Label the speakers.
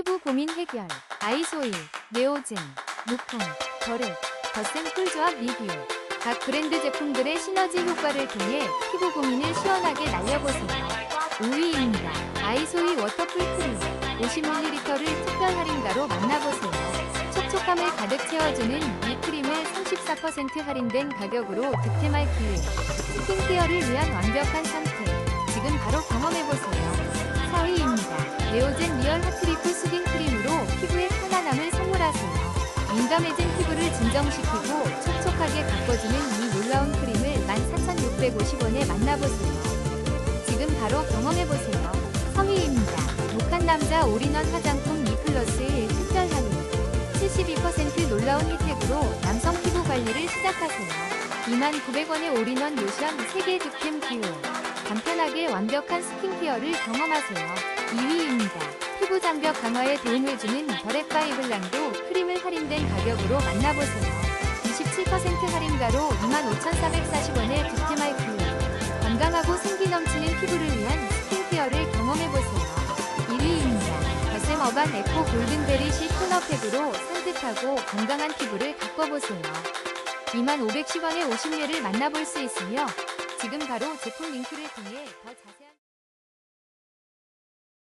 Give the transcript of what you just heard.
Speaker 1: 피부 고민 해결 아이소일, 네오젠, 무칸, 더렉, 더센 쿨조합 리뷰 각 브랜드 제품들의 시너지 효과를 통해 피부 고민을 시원하게 날려보세요. 5위입니다. 아이소이 워터풀 크림 50ml를 특별 할인가로 만나보세요. 촉촉함을 가득 채워주는 이 크림을 34% 할인된 가격으로 득템할 기회. 스킨케어를 위한 완벽한 선택. 지금 바로 경험해보세요. 4위입니다. 네오젠 리얼 핫트 민감해진 피부를 진정시키고 촉촉하게 가꿔주는 이 놀라운 크림을 14,650원에 만나보세요. 지금 바로 경험해보세요. 3위입니다. 목한 남자 올인원 화장품 미플러스의 특별 할인. 72% 놀라운 혜택으로 남성 피부 관리를 시작하세요. 29,900원의 올인원 로션 3개 득템 기호. 간편하게 완벽한 스킨케어를 경험하세요. 2위입니다. 피부 장벽 강화에 도움을 주는 더렉바이 블랑도 크림을 할인된 가격으로 만나보세요. 27% 할인가로 25,440원에 득템할 기회. 건강하고 생기 넘치는 피부를 위한 스킨케어를 경험해보세요. 1위입니다. 더샘 어반 에코 골든베리 시 토너팩으로 산뜻하고 건강한 피부를 가꿔보세요. 2510원의 50례를 만나볼 수 있으며 지금 바로 제품 링크를 통해 더 자세한